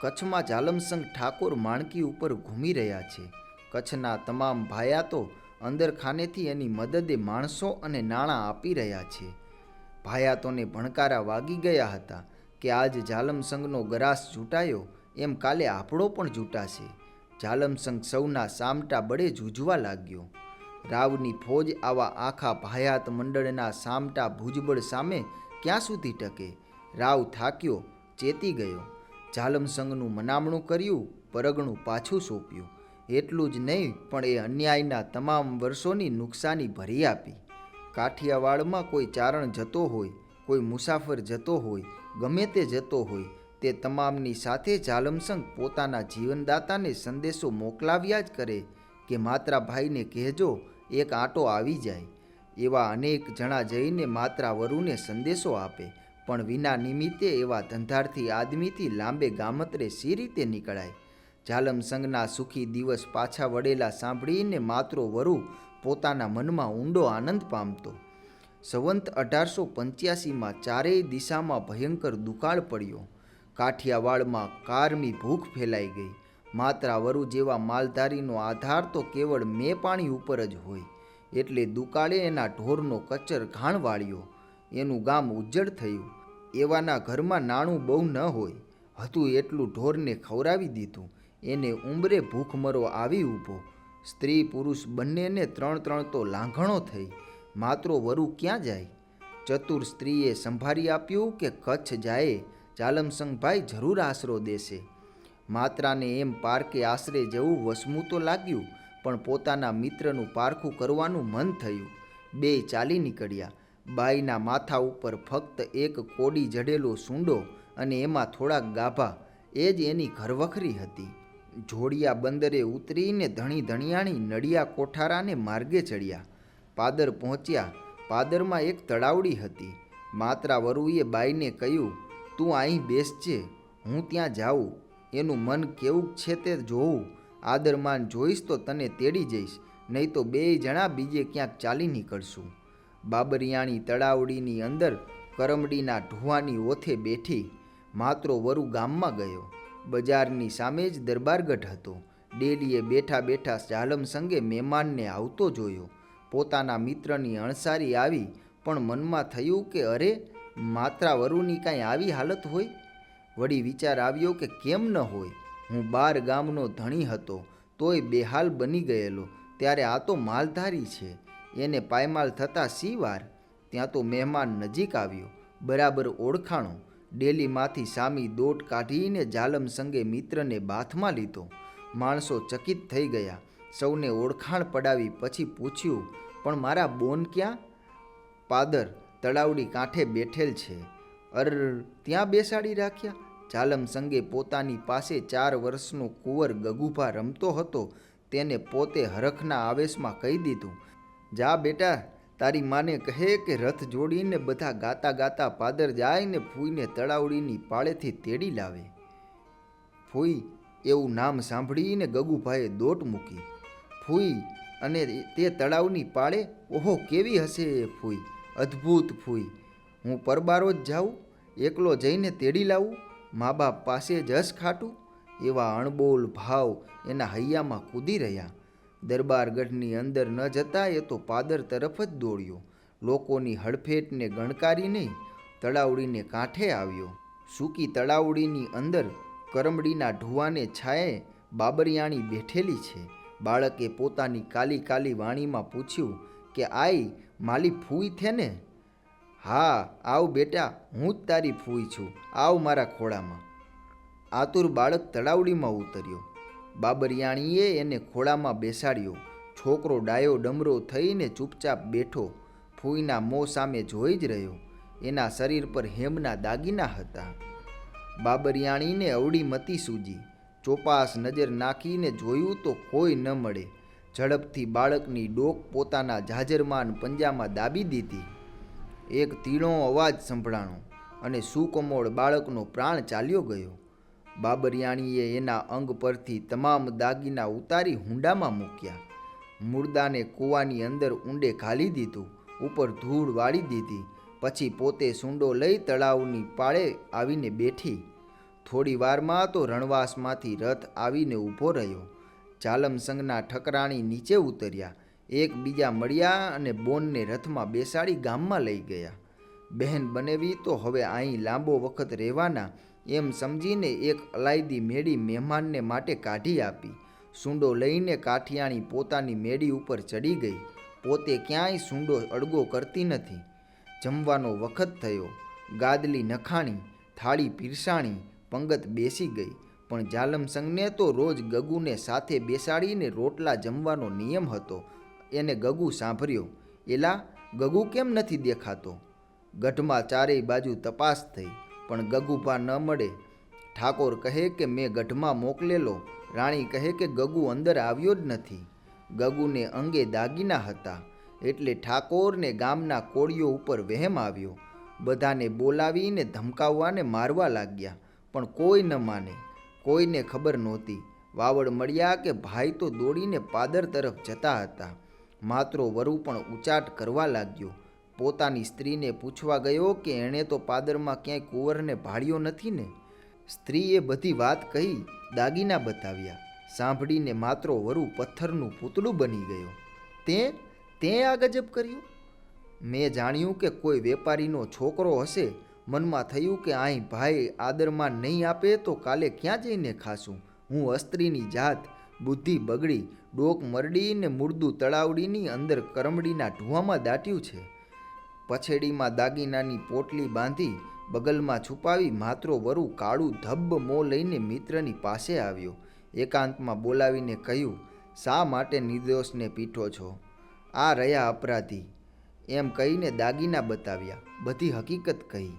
કચ્છમાં જાલમસંગ ઠાકોર માણકી ઉપર ઘૂમી રહ્યા છે. કચ્છના તમામ ભાયાતો અંદરખાનેથી એની મદદે માણસો અને નાણાં આપી રહ્યા છે. ભાયાતોને ભણકારા વાગી ગયા હતા કે આજ જાલમસંગનો ગરાસ જૂટાયો એમ કાલે આપણો પણ જૂટાશે. જાલમસંગ સૌના સામટા બળે જૂજવા લાગ્યો. રાવની ફોજ આવા આખા ભાયાત મંડળના સામટા ભુજબળ સામે ક્યાં સુધી ટકે? રાવ થાક્યો, ચેતી ગયો. જાલમસંગનું મનામણું કર્યું, પરગણું પાછું સોંપ્યું. એટલું જ નહીં, પણ એ અન્યાયના તમામ વર્ષોની નુકસાની ભરી આપી. કાઠિયાવાડમાં કોઈ ચારણ જતો હોય, કોઈ મુસાફર જતો હોય, ગમે તે જતો હોય, તે તમામની સાથે જાલમસંગ પોતાના જીવનદાતાને સંદેશો મોકલાવ્યા જ કરે કે માત્રા ભાઈને કહેજો, એક આંટો આવી જાય. એવા અનેક જણા જઈને માત્રા વરુને સંદેશો આપે. પણ વિના નિમિત્તે એવા ધંધારથી આદમીથી લાંબે ગામત્રે સી રીતે નીકળાય? જાલમસંગના સુખી દિવસ પાછા વળેલા સાંભળીને માત્રો વરુ પોતાના મનમાં ઊંડો આનંદ પામતો. સંવંત અઢારસો પંચ્યાસીમાં ચારેય દિશામાં ભયંકર દુકાળ પડ્યો. કાઠિયાવાડમાં કારમી ભૂખ ફેલાઈ ગઈ. માત્રા વરુ જેવા માલધારીનો આધાર તો કેવળ મે પાણી ઉપર જ હોય. એટલે દુકાળે એના ઢોરનો કચર ઘાણ વાળ્યો. એનું ગામ ઉજ્જડ થયું. એવાના ઘરમાં નાણું બહુ ન હોય. હતું એટલું ઢોરને ખવડાવી દીધું. એને ઉંબરે ભૂખમરો આવી ઊભો. સ્ત્રી પુરુષ બંનેને ત્રણ ત્રણ તો લાંઘણો થઈ. માત્રો વરુ ક્યાં જાય? ચતુર સ્ત્રીએ સંભાળી આપ્યું કે કચ્છ જાય? જાલમસંગભાઈ જરૂર આશરો દેશે. માત્રાને એમ પારકે આશરે જવું વસમું તો લાગ્યું, પણ પોતાના મિત્રનું પારખું કરવાનું મન થયું. બે ચાલી નીકળ્યા. બાઈના માથા ઉપર ફક્ત એક કોડી જડેલો સૂંડો અને એમાં થોડાક ગાભા, એ જ એની ઘરવખરી હતી. જોડિયા બંદરે ઉતરીને ધણી ધણિયાણી નડિયા કોઠારાને માર્ગે ચડ્યા. પાદર પહોંચ્યા. પાદરમાં એક તળાવડી હતી. માત્રા વરુએ બાઈને કહ્યું, તું અહીં બેસજે. હું ત્યાં જાઉં. એનું મન કેવું છે તે જોઉં. આદરમાન જોઈશ તો તને તેડી જઈશ. નહીં તો બેય જણા બીજે ક્યાંક ચાલી નીકળશું. બાબરિયાણી તળાવડીની અંદર કરમડીના ઢુવાની ઓથે બેઠી માત્રો વરુ ગામમાં ગયો. બજારની સામે જ દરબારગઢ હતો. ડેલીએ બેઠા બેઠા જાલમ સંગે મહેમાનને આવતો જોયો. પોતાના મિત્રની અણસારી આવી, પણ મનમાં થયું કે અરે, માત્રા વરુની કાંઈ આવી હાલત હોય? વળી વિચાર આવ્યો કે કેમ ન હોય? હું બાર ગામનો ધણી હતો, તોય બેહાલ બની ગયેલો. ત્યારે આ તો માલધારી છે. એને પાયમાલ થતાં સીવાર ત્યાં તો મહેમાન નજીક આવ્યો, બરાબર ઓળખાણો. ડેલીમાંથી સામી દોટ કાઢીને જાલમ સંગે મિત્રને બાથમાં લીધો. માણસો ચકિત થઈ ગયા. સૌને ઓળખાણ પડાવી પછી પૂછ્યું, પણ મારા બોન ક્યાં? પાદર તળાવડી કાંઠે બેઠેલ છે. અર, ત્યાં બેસાડી રાખ્યા? જાલમ સંગે પોતાની પાસે ચાર વર્ષનો કુંવર ગગુભા રમતો હતો, તેને પોતે હરખના આવેશમાં કહી દીધું. જા બેટા, તારી માને કહે કે રથ જોડીને બધા ગાતા ગાતા પાદર જાય ને ફૂઈને તળાવડીની પાળેથી તેડી લાવે. ફૂઈ એવું નામ સાંભળીને ગગુભાઈએ દોટ મૂકી. ફૂઈ અને તે તળાવની પાળે, ઓહો કેવી હશે એ ફૂઈ, અદ્ભુત ફૂઈ. હું પરબારો જ જાઉં, એકલો જઈને તેડી લાવું, મા બાપ પાસે જસ ખાટું, એવા અણબોલ ભાવ એના હૈયામાં કૂદી રહ્યા. દરબારગઢની અંદર ન જતા એ તો પાદર તરફ જ દોડ્યો. લોકોની હડફેટને ગણકારી નહીં, તળાવડીને કાંઠે આવ્યો. સૂકી તળાવડીની અંદર કરમડીના ઢુવાને છાયે બાબરિયાણી બેઠેલી છે. બાળકે પોતાની કાલી કાલી વાણીમાં પૂછ્યું કે, આઈ, માલી ફૂઈ થે ને? હા, આવ બેટા, હું જ તારી ફૂઈ છું. આવ મારા ખોળામાં. આતુર બાળક તળાવડીમાં ઉતર્યો. બાબરિયાણીએ એને ખોળામાં બેસાડ્યો. છોકરો ડાયો ડમરો થઈને ચૂપચાપ બેઠો, ફૂઈના મોં સામે જોઈ જ રહ્યો. એના શરીર પર હેમના દાગીના હતા. બાબરિયાણીને અવડી મતી સૂજી. ચોપાસ નજર નાખીને જોયું તો કોઈ ન મળે. ઝડપથી બાળકની ડોક પોતાના જાજરમાન પંજામાં દાબી દીધી. એક તીણો અવાજ સંભળાણો અને સુકોમોળ બાળકનો પ્રાણ ચાલ્યો ગયો. બાબરિયાણીએ એના અંગ પરથી તમામ દાગીના ઉતારી હુંડામાં મૂક્યા. મુર્દાને કૂવાની અંદર ઊંડે ઘાલી દીધું, ઉપર ધૂળ વાળી દીધી, પછી પોતે સૂંડો લઈ તળાવની પાળે આવીને બેઠી. થોડી વારમાં તો રણવાસમાંથી રથ આવીને ઊભો રહ્યો. જાલમસંગના ઠકરાણી નીચે ઉતર્યા. એકબીજા મળ્યા અને બોનને રથમાં બેસાડી ગામમાં લઈ ગયા. બહેન બનેવી તો હવે અહીં લાંબો વખત રહેવાના એમ સમજીને એક અલાયદી મેળી મહેમાનને માટે કાઢી આપી. સૂંડો લઈને કાઠિયાણી પોતાની મેળી ઉપર ચડી ગઈ. પોતે ક્યાંય સૂંડો અડગો કરતી નથી. જમવાનો વખત થયો. ગાદલી નખાણી, થાળી પીરસાણી, પંગત બેસી ગઈ. પણ જાલમસંગને તો રોજ ગગુને સાથે બેસાડીને રોટલા જમવાનો નિયમ હતો. એને ગગુ સાંભળ્યો. એલા, ગગુ કેમ નથી દેખાતો? ગઢમાં ચારેય બાજુ તપાસ થઈ. પણ ગગુભા ન મળે. ઠાકોર કહે કે, મેં ગઢમાં મોકલેલો. રાણી કહે કે, ગગુ અંદર આવ્યો જ નથી. ગગુને અંગે દાગીના હતા, એટલે ઠાકોરને ગામના કોળીઓ ઉપર વહેમ આવ્યો. બધાને બોલાવીને ધમકાવવાને મારવા લાગ્યા, પણ કોઈ ન માને. કોઈને ખબર નહોતી. વાવડ મળ્યા કે, ભાઈ તો દોડીને પાદર તરફ જતા હતા. માત્રો વરુ પણ ઉચાટ કરવા લાગ્યો. પોતાની સ્ત્રીને પૂછવા ગયો કે એણે તો પાદરમાં ક્યાંય કુંવરને ભાળ્યો નથી ને? સ્ત્રીએ બધી વાત કહી દાગીના બતાવ્યા. સાંભળીને માત્રો વરુ પથ્થરનું પૂતળું બની ગયો. તે? તે આ ગજબ કર્યું? મેં જાણ્યું કે કોઈ વેપારીનો છોકરો હશે. મનમાં થયું કે અહીં ભાઈ આદરમાં નહીં આપે તો કાલે ક્યાં જઈને ખાશું? હું અસ્ત્રીની જાત, બુદ્ધિ બગડી, ડોક મરડી ને મુર્દું તળાવડીની અંદર કરમડીના ઢુવામાં દાટ્યું છે. પછેડીમાં દાગીનાની પોટલી બાંધી બગલમાં છુપાવી માત્રો વરુ કાળું ધબ્બ મો લઈને મિત્રની પાસે આવ્યો. એકાંતમાં બોલાવીને કહ્યું, શા માટે નિર્દોષને પીઠો છો? આ રહ્યા અપરાધી. એમ કહીને દાગીના બતાવ્યા. બધી હકીકત કહી.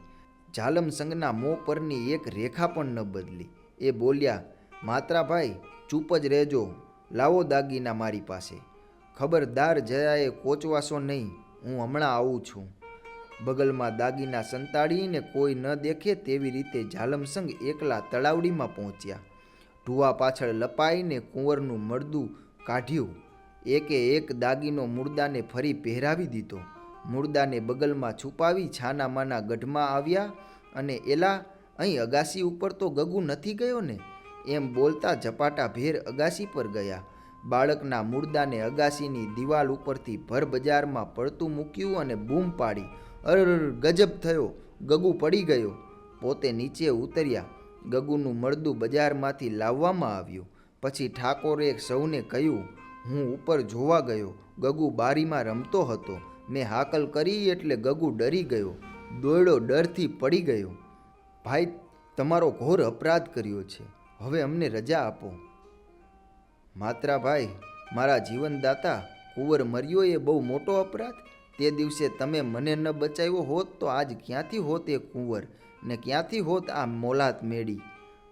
જાલમસંગના મોં પરની એક રેખા પણ ન બદલી. એ બોલ્યા, માત્રાભાઈ, ચૂપ જ રહેજો. લાવો દાગીના મારી પાસે. ખબરદાર જયાએ કોચવાશો નહીં. હું હમણાં આવું છું. બગલમાં દાગીના સંતાડીને કોઈ ન દેખે તેવી રીતે ઝાલમસંગ એકલા તળાવડીમાં પહોંચ્યા. ઢુવા પાછળ લપાઈને કુંવરનું મળદું કાઢ્યું. એકે એક દાગીનો મુર્દાને ફરી પહેરાવી દીધો. મુર્દાને બગલમાં છુપાવી છાનામાના ગઢમાં આવ્યા અને એલા, અહીં અગાસી ઉપર તો ગગુ નથી ગયો ને? એમ બોલતા ઝપાટા ભેર અગાસી પર ગયા. બાળકના મુર્દાને અગાસીની દિવાલ ઉપરથી ભર બજારમાં પડતું મૂક્યું અને બૂમ પાડી. અર ગજબ થયો. ગગુ પડી ગયો. પોતે નીચે ઉતર્યા. ગગુનું મળદું બજારમાંથી લાવવામાં આવ્યું. પછી ઠાકોરે સૌને કહ્યું, હું ઉપર જોવા ગયો. ગગુ બારીમાં રમતો હતો. મેં હાકલ કરી એટલે ગગુ ડરી ગયો. દોયડો ડરથી પડી ગયો. ભાઈ, તમારો ઘોર અપરાધ કર્યો છે. હવે અમને રજા આપો. માત્રા ભાઈ મારા જીવનદાતા કુંવર મર્યો એ બહુ મોટો અપરાધ? તે દિવસે તમે મને ન બચાવ્યો હોત તો આજ ક્યાંથી હોત એ કુંવર? ને ક્યાંથી હોત આ મોલાત મેળી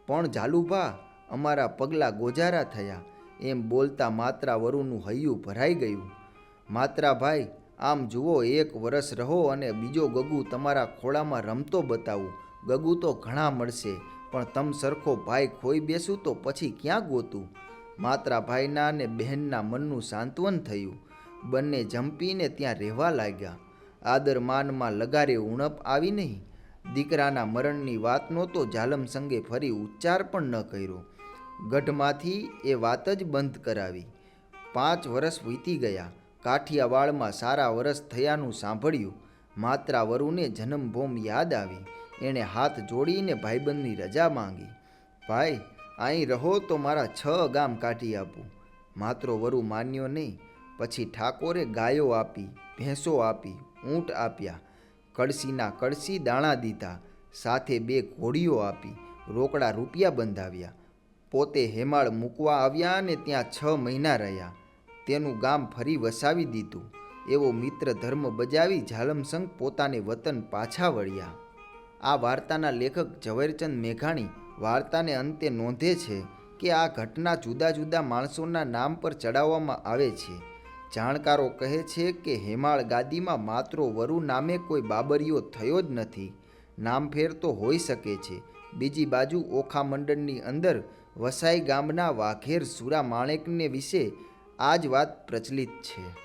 પણ ઝાલુભા, અમારા પગલાં ગોજારા થયા. એમ બોલતા માત્રા વરુનું હૈયું ભરાઈ ગયું. માત્રા ભાઈ, આમ જુઓ, એક વરસ રહો અને બીજો ગગુ તમારા ખોળામાં રમતો બતાવું. ગગુ તો ઘણા મળશે, પણ તમ સરખો ભાઈ ખોઈ બેસું તો પછી ક્યાં ગોતું? માત્રા ભાઈના અને બહેનના મનનું સાંત્વન થયું. બંને જંપીને ત્યાં રહેવા લાગ્યા. આદર માનમાં લગારે ઉણપ આવી નહીં. દીકરાના મરણની વાતનો તો જાલમ સંગે ફરી ઉચ્ચાર પણ ન કર્યો. ગઢમાંથી એ વાત જ બંધ કરાવી. પાંચ વર્ષ વીતી ગયા. કાઠિયાવાડમાં સારા વર્ષ થયાનું સાંભળ્યું. માત્રા વરુને જન્મભૂમ યાદ આવી. એણે હાથ જોડીને ભાઈબંધની રજા માંગી. ભાઈ, અહીં રહો તો મારા છ ગામ કાઢી આપું. માત્રો વરુ માન્યો નહીં. પછી ઠાકોરે ગાયો આપી, ભેંસો આપી, ઊંટ આપ્યા. કળસીના કળસી દાણા દીધા. સાથે બે ઘોડીઓ આપી, રોકડા રૂપિયા બંધાવ્યા. પોતે હેમાળ મૂકવા આવ્યા અને ત્યાં છ મહિના રહ્યા. તેનું ગામ ફરી વસાવી દીધું. એવો મિત્ર ધર્મ બજાવી ઝાલમસંગ પોતાને વતન પાછા વળ્યા. આ વાર્તાના લેખક ઝવેરચંદ મેઘાણી વાર્તાને અંતે નોંધે છે કે આ ઘટના જુદા જુદા માણસોના નામ પર ચડાવવામાં આવે છે. જાણકારો કહે છે કે હેમાળ ગાદીમાં માત્રો વરુ નામે કોઈ બાબરીઓ થયો જ નથી. નામફેર તો હોઈ શકે છે. બીજી બાજુ ઓખા મંડળની અંદર વસાઈ ગામના વાઘેર સુરા માણેકને વિશે આ જ વાત પ્રચલિત છે.